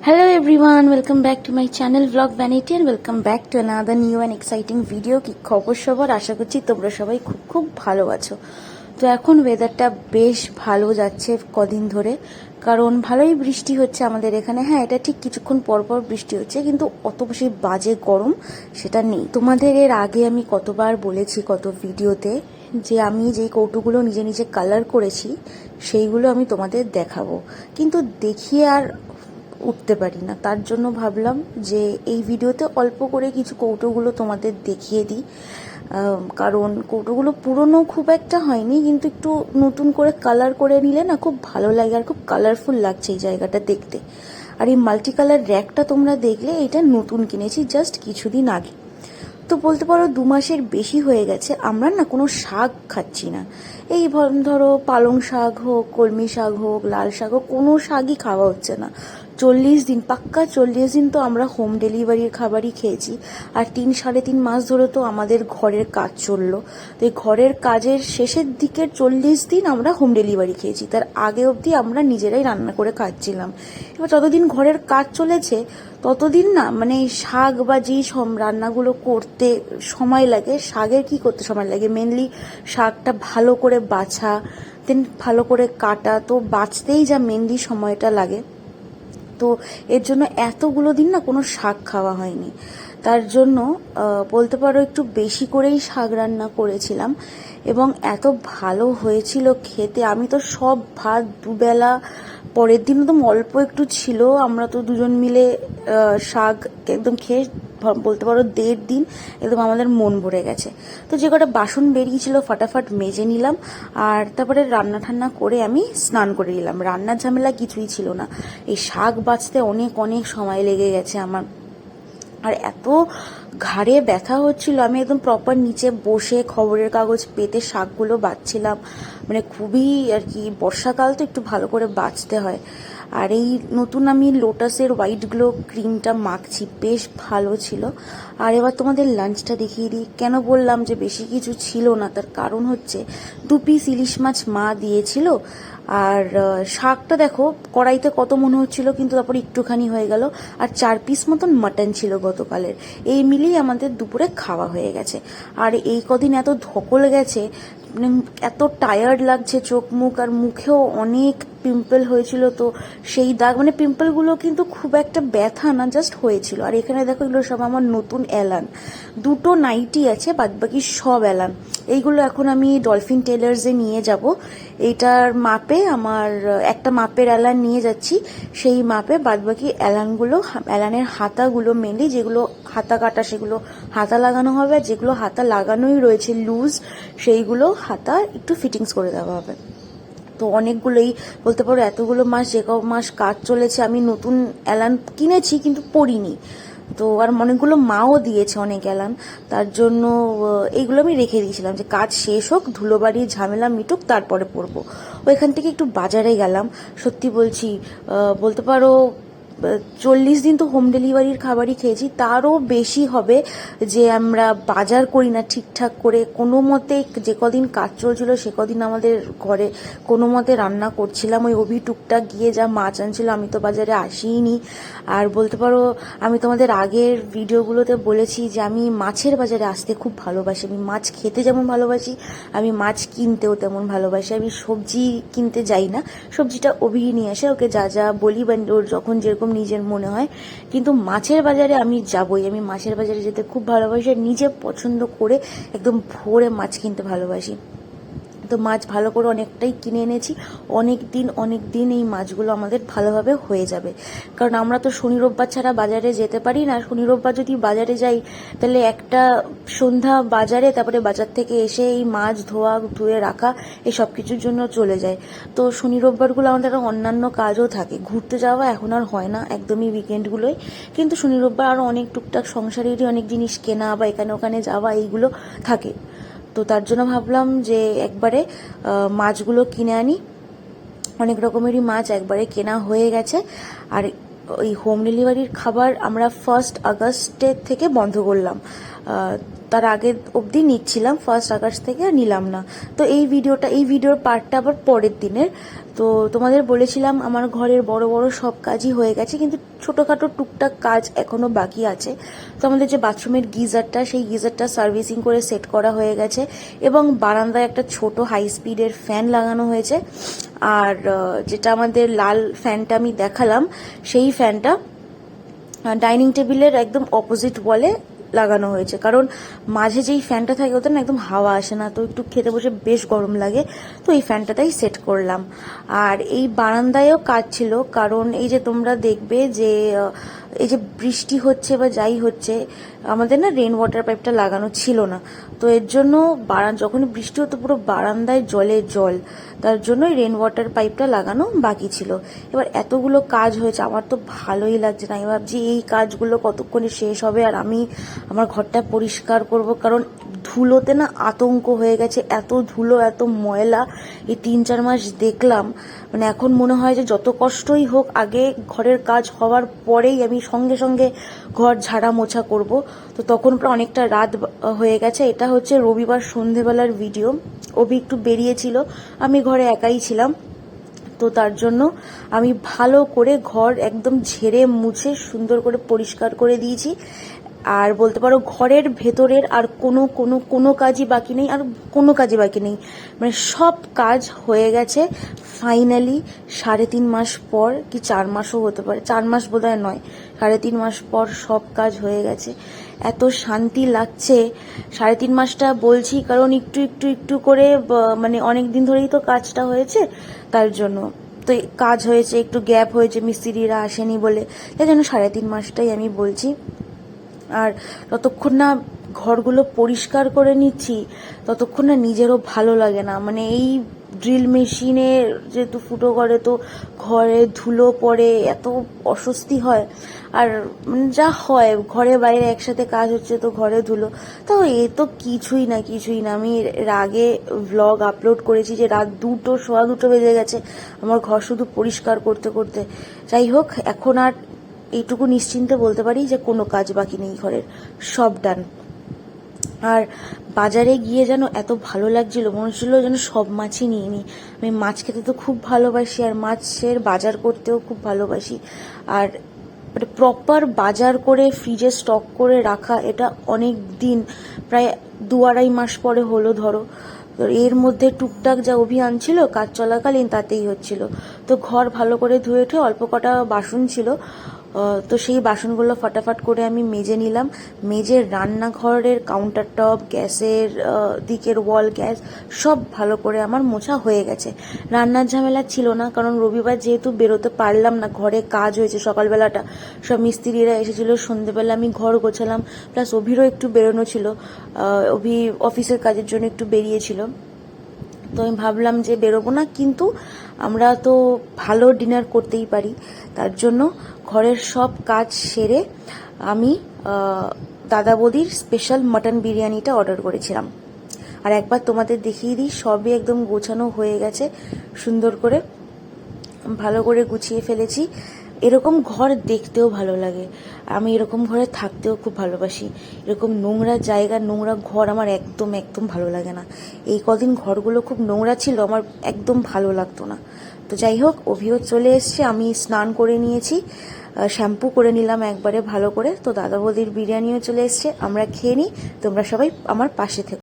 Hello everyone, welcome back to my channel Vlog Vanity and welcome back to another new and exciting video. কি খবর সবার? আশা করছি তোমরা সবাই খুব খুব ভালো আছো। তো এখন ওয়েদারটা বেশ ভালো যাচ্ছে কদিন ধরে। কারণ ভালোই বৃষ্টি হচ্ছে আমাদের এখানে। হ্যাঁ এটা ঠিক কিছুক্ষণ পর পর বৃষ্টি হচ্ছে কিন্তু অত বেশি বাজে গরম সেটা নেই। তোমাদের এর আগে আমি কতবার বলেছি কত ভিডিওতে যে আমি যেই কৌটোগুলো নিজে নিজে কালার করেছি সেইগুলো আমি তোমাদের দেখাবো। কিন্তু দেখিয়ে আর উঠতে পারি না। তার জন্য ভাবলাম যে এই ভিডিওতে অল্প করে কিছু কৌটোগুলো তোমাদের দেখিয়ে দিই। কারণ কৌটোগুলো পুরনো খুব একটা হয়নি, কিন্তু একটু নতুন করে কালার করে নিলে না খুব ভালো লাগে আর খুব কালারফুল লাগছে এই জায়গাটা দেখতে। আর এই মাল্টি কালার র্যাকটা তোমরা দেখলে এটা নতুন কিনেছি জাস্ট কিছুদিন আগে। তো বলতে পারো দু মাসের বেশি হয়ে গেছে, আমরা না কোনো শাক খাচ্ছি না। এই ধর- পালং শাক হোক, কলমি শাক হোক, লাল শাক হোক, কোনো শাকই খাওয়া হচ্ছে না। চল্লিশ দিন, পাক্কা চল্লিশ দিন তো আমরা হোম ডেলিভারির খাবারই খেয়েছি। আর তিন, সাড়ে তিন মাস ধরে তো আমাদের ঘরের কাজ চলল। তো এই ঘরের কাজের শেষের দিকের চল্লিশ দিন আমরা হোম ডেলিভারি খেয়েছি। তার আগে অবধি আমরা নিজেরাই রান্না করে খাচ্ছিলাম। এবার যতদিন ঘরের কাজ চলেছে, ততদিন না মানে শাক বা যেই সব রান্নাগুলো করতে সময় লাগে, শাকের কি করতে সময় লাগে? মেনলি শাকটা ভালো করে বাছা দেন ভালো করে কাটা, তো বাছতেই যা মেনলি সময়টা লাগে। তো এর জন্য এতগুলো দিন না কোনো শাক খাওয়া হয়নি। তার জন্য বলতে পারো একটু বেশি করেই শাক রান্না করেছিলাম এবং এত ভালো হয়েছিল খেতে। আমি তো সব ভাত দুবেলা, পরের দিন একদম অল্প একটু ছিল। আমরা তো দুজন মিলে শাক একদম খেয়ে বলতে পারো দেড় দিন একদম আমাদের মন ভরে গেছে। তো যে কটা বাসন বেরিয়েছিল ফাটাফাট মেজে নিলাম আর তারপরে রান্না ঠান্না করে আমি স্নান করে নিলাম। রান্নার ঝামেলা কিছুই ছিল না। এই শাক বাঁচতে অনেক অনেক সময় লেগে গেছে আমার। আর এত ঘাড়ে ব্যথা হচ্ছিল, আমি একদম প্রপার নিচে বসে খবরের কাগজ পেতে শাকগুলো বাছছিলাম মানে খুবই আর কি, বর্ষাকাল তো একটু ভালো করে বাছতে হয়। আর এই নতুন আমি লোটাসের হোয়াইট গ্লো ক্রিমটা মাখছি, বেশ ভালো ছিল। আর এবার তোমাদের লাঞ্চটা দেখিয়ে দিই। কেন বললাম যে বেশি কিছু ছিল না, তার কারণ হচ্ছে দু পিস ইলিশ মাছ মা দিয়েছিল। আর শাকটা দেখো, কড়াইতে কত মনে হচ্ছিল, কিন্তু তারপর একটুখানি হয়ে গেল। আর চার পিস মতন মাটন ছিল গতকালের। এই মিলিয়ে আমাদের দুপুরে খাওয়া হয়ে গেছে। আর এই কদিন এত ধকল গেছে মানে এত টায়ার্ড লাগছে চোখ মুখ, আর মুখেও অনেক পিম্পল হয়েছিল তো সেই দাগ। মানে পিম্পলগুলো কিন্তু খুব একটা ব্যথা না জাস্ট হয়েছিল। আর এখানে দেখো এগুলো সব আমার নতুন অ্যালান দুটো নাইটি আছে বাদ বাকি সব অ্যালান এইগুলো এখন আমি ডলফিন টেলার্সে নিয়ে যাব। এইটার মাপে আমার, একটা মাপের অ্যালান নিয়ে যাচ্ছি। সেই মাপে বাদ বাকি অ্যালানগুলো অ্যালানের হাতাগুলো মেনলি যেগুলো হাতা কাটা, সেগুলো হাতা লাগানো হবে। আর যেগুলো হাতা লাগানোই রয়েছে লুজ সেইগুলো হাতা একটু ফিটিংস করে দেওয়া হবে। তো অনেকগুলোই, বলতে পারো এতগুলো মাস, যে মাস কাজ চলেছে, আমি নতুন অ্যালান কিনেছি কিন্তু পরিনি তো আর অনেকগুলো মাও দিয়েছে অনেক অ্যালান তার জন্য এইগুলো আমি রেখে দিয়েছিলাম যে কাজ শেষ হোক ধুলোবাড়ি ঝামেলা মিটুক, তারপরে পরবো। ওইখান থেকে একটু বাজারে গেলাম। সত্যি বলছি বলতে পারো চল্লিশ দিন তো হোম ডেলিভারির খাবারই খেয়েছি। তারও বেশি হবে যে আমরা বাজার করি না ঠিকঠাক করে। কোনো মতে যে কদিন কাজ চলছিল, সে কদিন আমাদের ঘরে কোনো মতে রান্না করছিলাম। ওই অভি টুকটাক গিয়ে যা মাছ আনছিল, আমি তো বাজারে আসিনি আর বলতে পারো, আমি তোমাদের আগের ভিডিওগুলোতে বলেছি যে আমি মাছের বাজারে আসতে খুব ভালোবাসি। আমি মাছ খেতে যেমন ভালোবাসি, আমি মাছ কিনতেও তেমন ভালোবাসি। আমি সবজি কিনতে যাই না। সবজিটা অভি নিয়ে আসে, ওকে যা যা বলি বা ওর যখন যেরকম নিজের মনে হয়। কিন্তু মাছের বাজারে আমি যাবই। আমি মাছের বাজারে যেতে খুব ভালোবাসি আর নিজে পছন্দ করে একদম ভোরে মাছ কিনতে ভালোবাসি। তো মাছ ভালো করে অনেকটাই কিনে এনেছি। অনেক দিন অনেক দিন এই মাছগুলো আমাদের ভালোভাবে হয়ে যাবে। কারণ আমরা তো শনি, রোববার ছাড়া বাজারে যেতে পারি না। শনি, রোববার যদি বাজারে যাই, তাহলে একটা সন্ধ্যা বাজারে, তারপরে বাজার থেকে এসে এই মাছ ধোয়া, ধুয়ে রাখা, এই সব কিছুর জন্য চলে যায়। তো শনি, রোববারগুলো আমাদের অন্যান্য কাজও থাকে। ঘুরতে যাওয়া এখন আর হয় না, একদমই উইকেন্ডগুলোই কিন্তু শনি, রোববার আরও অনেক টুকটাক সংসারেরই অনেক জিনিস কেনা বা এখানে ওখানে যাওয়া, এইগুলো থাকে। তো তার জন্য ভাবলাম যে একবারে মাছগুলো কিনে আনি। অনেক রকমেরই মাছ একবারে কেনা হয়ে গেছে। আর ওই হোম ডেলিভারির খাবার আমরা ফার্স্ট আগস্টের থেকে বন্ধ করলাম। তার আগে অবধি নিচ্ছিলাম ফার্স্ট আগস্ট থেকে আর নিলাম না। তো এই ভিডিওটা, এই ভিডিওর পার্টটা আবার পরের দিনের। তো তোমাদের বলেছিলাম আমার ঘরের বড় বড় সব কাজই হয়ে গেছে, কিন্তু ছোটোখাটো টুকটাক কাজ এখনও বাকি আছে। তো আমাদের যে বাথরুমের গিজারটা, সেই গিজারটা সার্ভিসিং করে সেট করা হয়ে গেছে এবং বারান্দায় একটা ছোট হাই স্পিডের ফ্যান লাগানো হয়েছে। আর যেটা আমাদের লাল ফ্যানটা আমি দেখালাম, সেই ফ্যানটা ডাইনিং টেবিলের একদম অপোজিট ওয়ালে লাগানো হয়েছে। কারণ মাঝে যেই ফ্যানটা থাকে, ওতে না একদম হাওয়া আসে না, তো একটু খেতে বসে বেশ গরম লাগে, তো এই ফ্যানটাতেই সেট করলাম। আর এই বারান্দায়ও কাজ ছিল, কারণ এই যে তোমরা দেখবে যে এই যে বৃষ্টি হচ্ছে বা যাই হচ্ছে, আমাদের না রেন ওয়াটার পাইপটা লাগানো ছিল না। তো এর জন্য বারান যখন বৃষ্টি হতো পুরো বারান্দায় জলে জল, তার জন্যই রেন ওয়াটার পাইপটা লাগানো বাকি ছিল। এবার এতগুলো কাজ হয়েছে, আমার তো ভালোই লাগছে না। আমি ভাবছি এই কাজগুলো কতক্ষণে শেষ হবে, আর আমি আমার ঘরটা পরিষ্কার করব, কারণ ধুলোতে না আতঙ্ক হয়ে গেছে, এত ধুলো, এত ময়লা এই তিন চার মাস দেখলাম। মানে এখন মনে হয় যে যত কষ্টই হোক, আগে ঘরের কাজ হওয়ার পরেই আমি সঙ্গে সঙ্গে ঘর ঝাড়া মোছা করব। তো তখন প্রায় অনেকটা রাত হয়ে গেছে। এটা হচ্ছে রবিবার সন্ধেবেলার ভিডিও। অভি একটু বেরিয়েছিল, আমি ঘরে একাই ছিলাম। তো তার জন্য আমি ভালো করে ঘর একদম ঝেড়ে মুছে সুন্দর করে পরিষ্কার করে দিয়েছি। আর বলতে পারো ঘরের ভেতরের আর কোনো কোনো কোনো কাজই বাকি নেই, আর কোনো কাজই বাকি নেই। মানে সব কাজ হয়ে গেছে। ফাইনালি সাড়ে তিন মাস পর, কি চার মাসও হতে পারে, চার মাস বোধহয় নয়, সাড়ে তিন মাস পর সব কাজ হয়ে গেছে। এত শান্তি লাগছে। সাড়ে তিন মাসটা বলছি কারণ একটু একটু একটু করে মানে অনেক দিন ধরেই তো কাজটা হয়েছে, তার জন্য। তো কাজ হয়েছে, একটু গ্যাপ হয়েছে, মিস্ত্রিরা আসেনি বলে। তাই জন্য সাড়ে তিন মাসটাই আমি বলছি। আর ততক্ষণ না ঘরগুলো পরিষ্কার করে নিচ্ছি, ততক্ষণ না নিজেরও ভালো লাগে না। মানে এই ড্রিল মেশিনে যেহেতু ফুটো করে, তো ঘরে ধুলো পড়ে এত অস্বস্তি হয়। আর মানে যা হয়, ঘরে বাইরে একসাথে কাজ হচ্ছে তো ঘরে ধুলো। তো এ তো কিছুই না কিছুই না। আমি এর আগে ভ্লগ আপলোড করেছি যে রাত দুটো, সোয়া দুটো বেজে গেছে। আমার ঘর শুধু পরিষ্কার করতে করতে। যাই হোক, এখন আর এইটুকু নিশ্চিন্তে বলতে পারি যে কোনো কাজ বাকি নেই ঘরের। সব ডান আর বাজারে গিয়ে যেন এত ভালো লাগছিল, মনে হচ্ছিল যেন সব মাছই নিয়ে নিই আমি মাছ খেতে তো খুব ভালোবাসি আর মাছের বাজার করতেও খুব ভালোবাসি। আর মানে প্রপার বাজার করে ফ্রিজে স্টক করে রাখা, এটা অনেক দিন, প্রায় দু আড়াই মাস পরে হলো ধরো। এর মধ্যে টুকটাক যা অভিযান ছিল, কাজ চলাকালীন তাতেই হচ্ছিল। তো ঘর ভালো করে ধুয়ে উঠে অল্প কটা বাসন ছিল। তো সেই বাসনগুলো ফটাফট করে আমি মেজে নিলাম। মেজে রান্নাঘরের কাউন্টার টপ গ্যাসের দিকের ওয়াল গ্যাস সব ভালো করে আমার মোছা হয়ে গেছে। রান্নার ঝামেলা ছিল না, কারণ রবিবার যেহেতু বেরোতে পারলাম না, ঘরে কাজ হয়েছে সকালবেলাটা। সব মিস্ত্রিরা এসেছিল, সন্ধেবেলা আমি ঘর গোছালাম প্লাস অভিরও একটু বেরোনো ছিল। অভি অফিসের কাজের জন্য একটু বেরিয়েছিল। তো আমি ভাবলাম যে বেরোবো না, কিন্তু আমরা তো ভালো ডিনার করতেই পারি। তার জন্য ঘরের সব কাজ সেরে আমি দাদা বৌদির স্পেশাল মাটন বিরিয়ানিটা অর্ডার করেছিলাম। আর একবার তোমাদের দেখিয়ে দিই, সবই একদম গোছানো হয়ে গেছে, সুন্দর করে ভালো করে গুছিয়ে ফেলেছি। এরকম ঘর দেখতেও ভালো লাগে। আমি এরকম ঘরে থাকতেও খুব ভালোবাসি। এরকম নোংরা জায়গা, নোংরা ঘর আমার একদম একদম ভালো লাগে না। এই কদিন ঘরগুলো খুব নোংরা ছিল, আমার একদম ভালো লাগতো না। তো যাই হোক, অভিও চলে এসছে, আমি স্নান করে নিয়েছি। শ্যাম্পু করে নিলাম একবারে ভালো করে। তো দাদা বৌদির বিরিয়ানিও চলে এসছে, আমরা খেয়ে নিই। তোমরা সবাই আমার পাশে থেকো।